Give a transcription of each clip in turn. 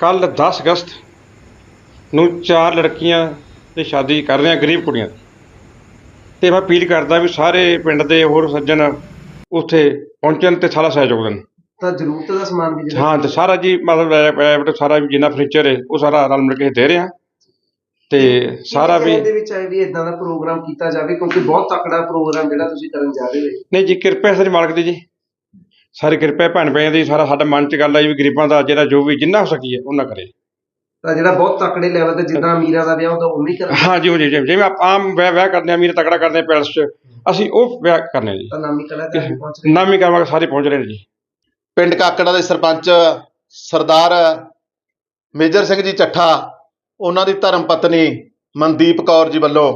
ਕੱਲ 10 ਅਗਸਤ ਨੂੰ ਚਾਰ ਲੜਕੀਆਂ ਦੀ ਸ਼ਾਦੀ ਕਰ ਰਹੇ ਆ ਗਰੀਬ ਕੁੜੀਆਂ। ਦੀ ਤੇ ਮੈਂ ਅਪੀਲ ਕਰਦਾ ਵੀ ਸਾਰੇ ਪਿੰਡ ਦੇ ਹੋਰ ਸੱਜਣ ਉੱਥੇ ਪਹੁੰਚਣ ਤੇ ਸਾਰਾ ਸਹਿਯੋਗ ਦੇਣ। ਤਾਂ ਜ਼ਰੂਰਤ ਦਾ ਸਮਾਨ ਵੀ ਜਿਹੜਾ ਹਾਂ ਤੇ ਸਾਰਾ ਜੀ ਮਤਲਬ ਇਹ ਸਾਰਾ ਵੀ ਜਿੰਨਾ ਫਰਨੀਚਰ ਹੈ ਉਹ ਸਾਰਾ ਰਲ ਮਿਲ ਕੇ ਦੇ ਰਹੇ ਆ ਤੇ ਸਾਰਾ ਵੀ ਦੇ ਵਿੱਚ ਆਏ ਵੀ ਇਦਾਂ ਦਾ ਪ੍ਰੋਗਰਾਮ ਕੀਤਾ ਜਾਵੇ ਕਿਉਂਕਿ ਬਹੁਤ ਤਕੜਾ ਪ੍ਰੋਗਰਾਮ ਜਿਹੜਾ ਤੁਸੀਂ ਕਰਨ ਜਾ ਰਹੇ ਹੋ। ਨਹੀਂ ਜੀ ਕਿਰਪਾ ਹੈ ਸਾਰੀ ਮਾਲਕ ਦੀ ਜੀ। ਸਾਰੀ ਕਿਰਪਾ ਭੈਣ ਭੈਣ ਦੀ ਸਾਰਾ ਸਾਡਾ ਮਨ ਚ ਗੱਲ ਆਈ ਵੀ ਗਰੀਬਾਂ ਦਾ ਜਿਹੜਾ ਜੋ ਵੀ ਜਿੰਨਾ ਹੋ ਸਕੀਏ ਉਹਨਾਂ ਕਰੇ। ਤਾਂ ਜਿਹੜਾ ਬਹੁਤ ਤਕੜੇ ਲੈਵਲ ਤੇ ਜਿੱਦਾਂ ਅਮੀਰਾਂ ਦਾ ਵਿਆਹ ਹੁੰਦਾ ਉਵੇਂ ਹੀ ਕਰਨਾ ਹਾਂ ਜੀ ਉਹ ਜੀ ਜਿਵੇਂ ਜਿਵੇਂ ਆਪ ਆਮ ਵਿਆਹ ਵਿਆਹ ਕਰਦੇ ਆ ਮੀਰ ਤਕੜਾ ਕਰਦੇ ਆ ਪੈਲਸ 'ਚ ਅਸੀਂ ਉਹ ਵਿਆਹ ਕਰਨੇ ਜੀ। ਤਾਂ ਨਾਮੀ ਕਲਾਕਾਰ ਵੀ ਪਹੁੰਚ ਰਹੇ ਨਾਮੀ ਕਰਵਾਂਗੇ ਸਾਰੇ ਪਹੁੰਚ ਰਹੇ ਨੇ ਜੀ। ਪਿੰਡ ਕਾਕੜਾ ਦੇ ਸਰਪੰਚ ਸਰਦਾਰ ਮੇਜਰ ਸਿੰਘ ਜੀ ਚੱਠਾ ਉਹਨਾਂ ਦੀ ਧਰਮ ਪਤਨੀ ਮਨਦੀਪ ਕੌਰ ਜੀ ਵੱਲੋਂ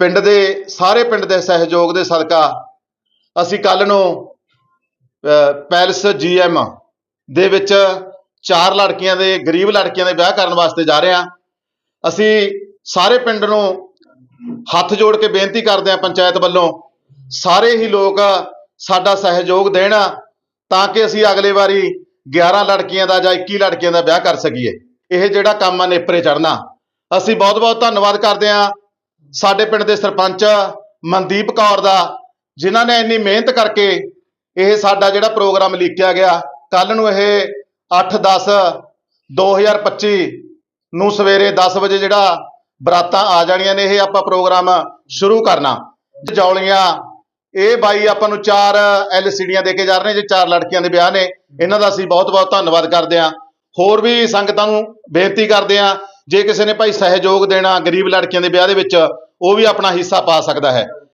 ਪਿੰਡ ਦੇ ਸਾਰੇ ਪਿੰਡ ਦੇ ਸਹਿਯੋਗ ਦੇ ਸਦਕਾ ਅਸੀਂ ਕੱਲ ਨੂੰ ਪੈਲਸ ਜੀਐਮ ਦੇ ਵਿੱਚ ਚਾਰ ਲੜਕੀਆਂ ਦੇ, ਗਰੀਬ ਲੜਕੀਆਂ ਦੇ ਵਿਆਹ ਕਰਨ ਵਾਸਤੇ ਜਾ ਰਹੇ ਹਾਂ। ਅਸੀਂ ਸਾਰੇ ਪਿੰਡ ਨੂੰ ਹੱਥ ਜੋੜ ਕੇ ਬੇਨਤੀ ਕਰਦੇ ਹਾਂ ਪੰਚਾਇਤ ਵੱਲੋਂ, ਸਾਰੇ ਹੀ ਲੋਕ ਸਾਡਾ ਸਹਿਯੋਗ ਦੇਣ ਤਾਂ ਕਿ ਅਸੀਂ ਅਗਲੇ ਵਾਰੀ 11 ਲੜਕੀਆਂ ਦਾ ਜਾਂ 21 ਲੜਕੀਆਂ ਦਾ ਵਿਆਹ ਕਰ ਸਕੀਏ। ਇਹ ਜਿਹੜਾ ਕੰਮ ਆ, ਨੇਪਰੇ ਚੜਨਾ ਅਸੀਂ ਬਹੁਤ ਬਹੁਤ ਧੰਨਵਾਦ ਕਰਦੇ ਹਾਂ ਸਾਡੇ ਪਿੰਡ ਦੇ ਸਰਪੰਚ ਮਨਦੀਪ ਕੌਰ ਦਾ, ਜਿਨ੍ਹਾਂ ਨੇ ਇੰਨੀ ਮਿਹਨਤ ਕਰਕੇ ਇਹ ਸਾਡਾ ਜਿਹੜਾ ਪ੍ਰੋਗਰਾਮ ਲਿਖਿਆ ਗਿਆ ਕੱਲ ਨੂੰ ਇਹ 8-10 2025 ਨੂੰ ਸਵੇਰੇ 10 ਵਜੇ ਜਿਹੜਾ ਬਰਾਤਾਂ ਆ ਜਾਣੀਆਂ ਨੇ, ਇਹ ਆਪਾਂ ਪ੍ਰੋਗਰਾਮ ਸ਼ੁਰੂ ਕਰਨਾ। ਜੌਲੀਆਂ ਇਹ ਬਾਈ ਆਪਾਂ ਨੂੰ ਚਾਰ ਐਲਸੀਡੀਆਂ ਦੇ ਕੇ ਜਾ ਰਹੇ ਨੇ, ਜੇ ਚਾਰ ਲੜਕੀਆਂ ਦੇ ਵਿਆਹ ਨੇ, ਇਹਨਾਂ ਦਾ ਅਸੀਂ ਬਹੁਤ ਬਹੁਤ ਧੰਨਵਾਦ ਕਰਦੇ ਹਾਂ। ਹੋਰ ਵੀ ਸੰਗਤਾਂ ਨੂੰ ਬੇਨਤੀ ਕਰਦੇ ਹਾਂ, ਜੇ ਕਿਸੇ ਨੇ ਭਾਈ ਸਹਿਯੋਗ ਦੇਣਾ ਗਰੀਬ ਲੜਕੀਆਂ ਦੇ ਵਿਆਹ ਦੇ ਵਿੱਚ, ਉਹ ਵੀ ਆਪਣਾ ਹਿੱਸਾ ਪਾ ਸਕਦਾ ਹੈ।